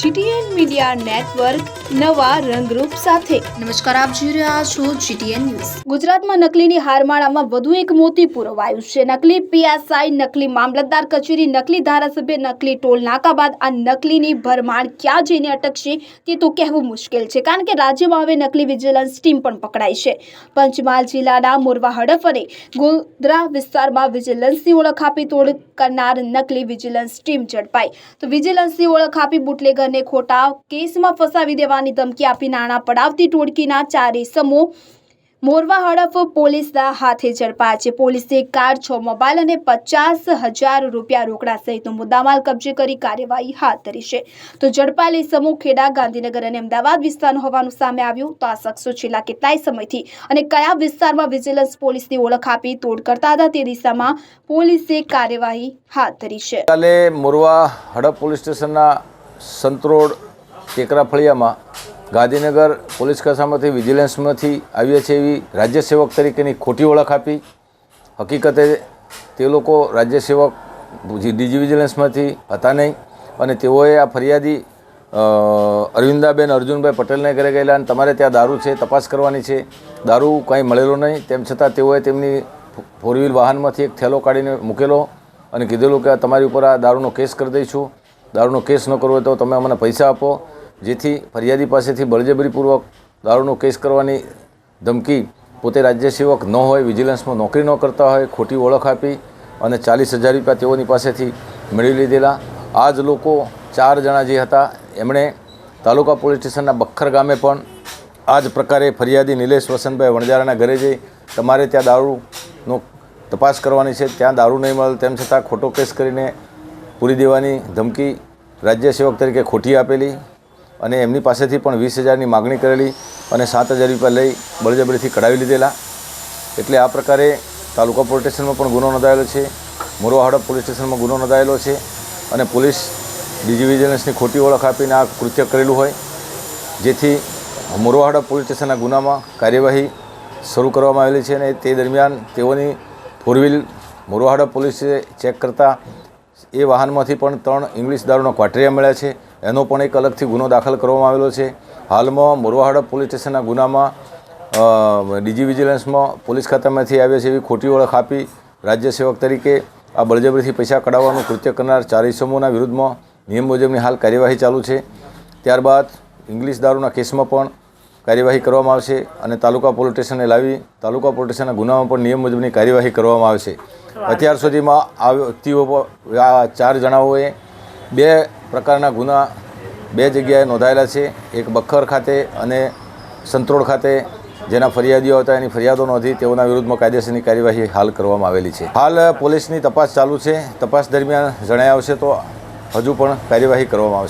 GTN media network નવા રંગરૂપ સાથે. નમસ્કાર આપ જોઈ રહ્યા છો જીટીએન ન્યૂઝ. ગુજરાતમાં નકલીની હારમાળામાં વધુ એક મોતી પુરવાયું છે. નકલી પીએસઆઈ નકલી મામલતદાર કચેરી નકલી ધારાસભ્ય નકલી ટોલ નાકા બાદ આ નકલીની ભરમાણ ક્યાં જઈને અટકશે તે તો કહેવું મુશ્કેલ છે કારણ કે રાજ્યમાં હવે નકલી વિજિલન્સ ટીમ પણ પકડાઈ છે. પંચમહાલ જિલ્લાના મોરવા હડફ અને ગોધરા વિસ્તારમાં વિજિલન્સની ઓળખ આપી તોડ કરનાર નકલી વિજિલન્સ ટીમ ઝડપાઈ. તો વિજિલન્સની ઓળખ આપી બુટલેગરને ખોટા કેસમાં ફસાવી દેવાની ધમકી આપી નાણાં પડાવતી ટોળકીના ચારે સમૂહ મોરવા હડફ પોલીસના હાથે ઝડપાયા છે. પોલીસે કાર, છ મોબાઈલ અને પચાસ હજાર રૂપિયા રોકડા સહિતનો મુદ્દામાલ કબજે કરી કાર્યવાહી હાથ ધરી છે. તો ઝડપાયેલી સમૂહ ખેડા, ગાંધીનગર અને અમદાવાદ વિસ્તારનું હોવાનું સામે આવ્યું. તો આ શખ્સો છેલ્લા કેટલાય સમયથી અને કયા વિસ્તારમાં વિજિલન્સ પોલીસની ઓળખ આપી તોડ કરતા હતા તે દિશામાં પોલીસે કાર્યવાહી હાથ ધરી છે. મોરવા હડફ પોલીસ સ્ટેશનના સંતરોડ ટેકરા ફળિયામાં ગાંધીનગર પોલીસ કસામાંથી વિજિલન્સમાંથી આવ્યા છે એવી રાજ્ય સેવક તરીકેની ખોટી ઓળખ આપી. હકીકતે તે લોકો રાજ્ય સેવક ડીજી વિજિલન્સમાંથી હતા નહીં અને તેઓએ આ ફરિયાદી અરવિંદાબેન અર્જુનભાઈ પટેલને ઘરે ગયેલા અને તમારે ત્યાં દારૂ છે, તપાસ કરવાની છે. દારૂ કાંઈ મળેલો નહીં. તેમ છતાં તેઓએ તેમની ફોર વ્હીલ વાહનમાંથી એક થેલો કાઢીને મૂકેલો અને કીધેલું કે તમારી ઉપર આ દારૂનો કેસ કરી દઈશું. દારૂનો કેસ ન કરવો તો તમે અમને પૈસા આપો, જેથી ફરિયાદી પાસેથી બળજબરીપૂર્વક દારૂનો કેસ કરવાની ધમકી પોતે રાજ્ય સેવક ન હોય, વિજિલન્સમાં નોકરી ન કરતા હોય, ખોટી ઓળખ આપી અને ચાલીસ હજાર રૂપિયા તેઓની પાસેથી મેળવી લીધેલા. આ જ લોકો ચાર જણા જે હતા, એમણે તાલુકા પોલીસ સ્ટેશનના બખ્ખર ગામે પણ આ જ પ્રકારે ફરિયાદી નિલેશ વસંતભાઈ વણજારાના ઘરે જઈ તમારે ત્યાં દારૂનો તપાસ કરવાની છે. ત્યાં દારૂ નહીં મળે તેમ છતાં ખોટો કેસ કરીને પૂરી દેવાની ધમકી રાજ્ય સેવક તરીકે ખોટી આપેલી અને એમની પાસેથી પણ વીસ હજારની માગણી કરેલી અને સાત હજાર રૂપિયા લઈ બળજબરીથી કઢાવી લીધેલા. એટલે આ પ્રકારે તાલુકા પોલીસ સ્ટેશનમાં પણ ગુનો નોંધાયેલો છે મોરવા હડપ પોલીસ સ્ટેશનમાં ગુનો નોંધાયેલો છે અને પોલીસ ડીજી વિજિલન્સની ખોટી ઓળખ આપીને આ કૃત્ય કરેલું હોય. જેથી મોરવા હડપ પોલીસ સ્ટેશનના ગુનામાં કાર્યવાહી શરૂ કરવામાં આવેલી છે અને તે દરમિયાન તેઓની ફોર વ્હીલ મોરવા હડપ પોલીસે ચેક કરતાં એ વાહનમાંથી પણ ત્રણ ઇંગ્લિશ દારૂના ક્વાટરિયા મળ્યા છે. એનો પણ એક અલગથી ગુનો દાખલ કરવામાં આવેલો છે. હાલમાં મોરવા પોલીસ સ્ટેશનના ગુનામાં ડીજી વિજિલન્સમાં પોલીસ ખાતામાંથી આવે છે એવી ખોટી ઓળખ આપી રાજ્ય સેવક તરીકે આ બળજબરીથી પૈસા કઢાવવાનું કૃત્ય કરનાર ચાર ઇસમોના વિરુદ્ધમાં નિયમ મુજબની હાલ કાર્યવાહી ચાલુ છે. ત્યારબાદ ઇંગ્લિશ દારૂના કેસમાં પણ કાર્યવાહી કરવામાં આવશે અને તાલુકા પોલીસ સ્ટેશને લાવી તાલુકા પોલીસ સ્ટેશનના ગુનામાં પણ નિયમ મુજબની કાર્યવાહી કરવામાં આવશે. અત્યાર સુધીમાં આ વ્યક્તિઓ આ ચાર જણાઓએ બે પ્રકારના ગુના બે જગ્યાએ નોંધાયેલા છે. એક બખર ખાતે અને સંતરોડ ખાતે, જેના ફરિયાદીઓ હતા, એની ફરિયાદો નોંધી તેઓના વિરુદ્ધમાં કાયદેસરની કાર્યવાહી હાલ કરવામાં આવેલી છે. હાલ પોલીસની તપાસ ચાલુ છે. તપાસ દરમિયાન જણાય આવશે તો હજુ પણ કાર્યવાહી કરવામાં આવશે.